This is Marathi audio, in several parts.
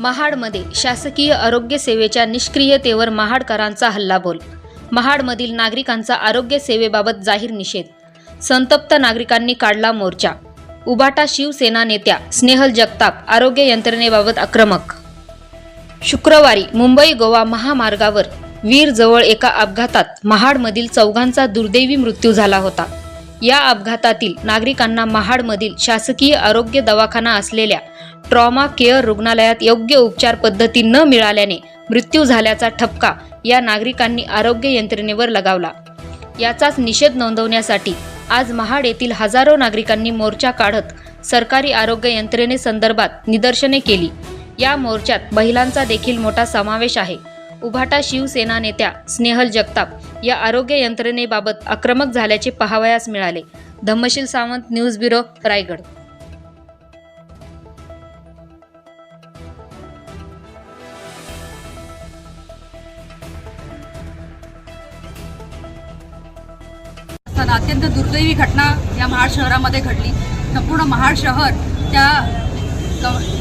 महाडमध्ये शासकीय आरोग्य सेवेच्या निष्क्रियतेवर महाडकरांचा हल्लाबोल. महाडमधील नागरिकांचा आरोग्य सेवेबाबत जाहीर निषेध. संतप्त नागरिकांनी काढला मोर्चा. उबाटा शिवसेना नेत्या स्नेहल जगताप आरोग्य यंत्रणेबाबत आक्रमक. शुक्रवारी मुंबई गोवा महामार्गावर वीरजवळ एका अपघातात महाडमधील चौघांचा दुर्दैवी मृत्यू झाला होता. या अपघातातील नागरिकांना महाडमधील शासकीय आरोग्य दवाखाना असलेल्या ट्रॉमा केअर रुग्णालयात योग्य उपचार पद्धती न मिळाल्याने मृत्यू झाल्याचा ठपका या नागरिकांनी आरोग्य यंत्रणेवर लगावला. याचाच निषेध नोंदवण्यासाठी आज महाड येथील हजारो नागरिकांनी मोर्चा काढत सरकारी आरोग्य यंत्रणेसंदर्भात निदर्शने केली. या मोर्चात महिलांचा देखील मोठा समावेश आहे. उभाटा शिवसेना नेत्या स्नेहल जगताप या आरोग्य यंत्रणेबाबत आक्रमक झाल्याचे पाहावयास मिळाले. Dhammasheel Sawant news bureau Raigad. अत्यंत दुर्दैवी घटना या महाड शहरामध्ये घडली. संपूर्ण महाड शहर त्या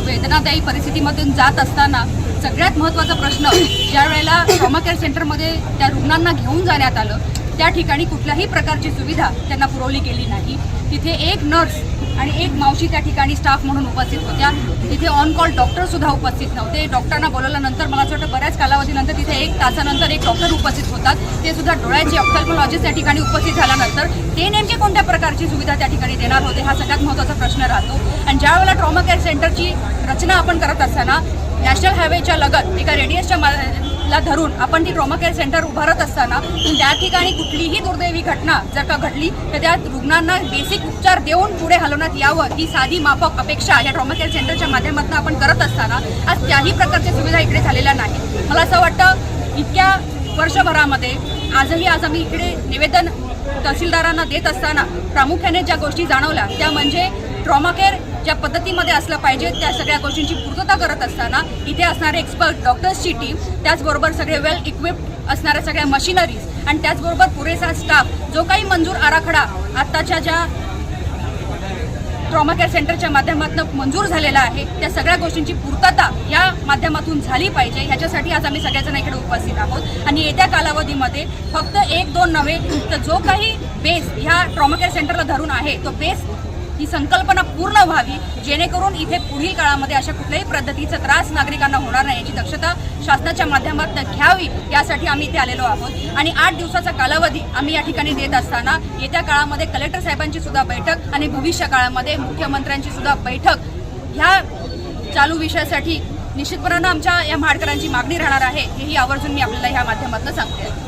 वेदनादायी परिस्थितीमधून जात असताना सगळ्यात महत्त्वाचा प्रश्न ज्या वेळेला ट्रॉमा केअर सेंटरमध्ये त्या रुग्णांना घेऊन जाण्यात आलं त्या ठिकाणी कुठल्याही प्रकारची सुविधा त्यांना पुरवली गेली नाही. तिथे एक नर्स आणि एक मावशी त्या ठिकाणी स्टाफ म्हणून उपस्थित होत्या. तिथे ऑन कॉल डॉक्टरसुद्धा उपस्थित नव्हते. डॉक्टरांना बोलवल्यानंतर मला असं वाटतं बऱ्याच कालावधीनंतर तिथे एक तासानंतर एक डॉक्टर उपस्थित होतात. ते सुद्धा डोळ्याचे ऑप्थॅल्मॉलॉजिस्ट त्या ठिकाणी उपस्थित झाल्यानंतर ते नेमके कोणत्या प्रकारची सुविधा त्या ठिकाणी देणार होते हा सगळ्यात महत्त्वाचा प्रश्न राहतो. आणि ज्या वेळेला ट्रॉमा केअर सेंटरची रचना आपण करत असताना नॅशनल हायवेच्या लगत एका रेडियसच्या ला धरून आपण ती ट्रॉमा केअर सेंटर उभारत असताना त्या ठिकाणी कुठलीही दुर्दैवी घटना जर का घडली तर त्या रुग्णांना बेसिक उपचार देऊन पुढे हलवण्यात यावं ही साधी माफक अपेक्षा या ट्रॉमा केअर सेंटरच्या माध्यमातून आपण करत असताना आज त्याही प्रकारच्या सुविधा इकडे झालेल्या नाही. मला असं वाटतं इतक्या वर्षभरामध्ये आजही आज आम्ही इकडे निवेदन तहसीलदारांना देत असताना प्रामुख्याने ज्या गोष्टी जाणवल्या त्या म्हणजे ट्रॉमा केअर ज्या पद्धतीमध्ये असलं पाहिजे त्या सगळ्या गोष्टींची पूर्तता करत असताना इथे असणारे एक्सपर्ट डॉक्टर्सची टीम त्याचबरोबर सगळे वेल इक्विप्ड असणाऱ्या सगळ्या मशिनरीज आणि त्याचबरोबर पुरेसा स्टाफ जो काही मंजूर आराखडा आत्ताच्या ज्या ट्रॉमा केअर सेंटरच्या माध्यमातून मंजूर झालेला आहे त्या सगळ्या गोष्टींची पूर्तता या माध्यमातून झाली पाहिजे. ह्याच्यासाठी आज आम्ही सगळ्याजण इकडे उपस्थित आहोत. आणि येत्या कालावधीमध्ये फक्त एक दोन नव्हे तर जो काही बेस ह्या ट्रॉमा केअर सेंटरला धरून आहे तो बेस ही संकल्पना पूर्ण व्हावी जेणेकरून इथे पुढील काळामध्ये अशा कुठल्याही पद्धतीचा त्रास नागरिकांना होणार नाही याची दक्षता शासनाच्या माध्यमातून घ्यावी यासाठी आम्ही इथे आलेलो आहोत. आणि आठ दिवसाचा कालावधी आम्ही या ठिकाणी देत असताना येत्या काळामध्ये कलेक्टर साहेबांची सुद्धा बैठक आणि भविष्य काळामध्ये मुख्यमंत्र्यांची सुद्धा बैठक ह्या चालू विषयासाठी निश्चितपणानं आमच्या या महाडकरांची मागणी राहणार आहे हेही आवर्जून मी आपल्याला ह्या माध्यमातून सांगते.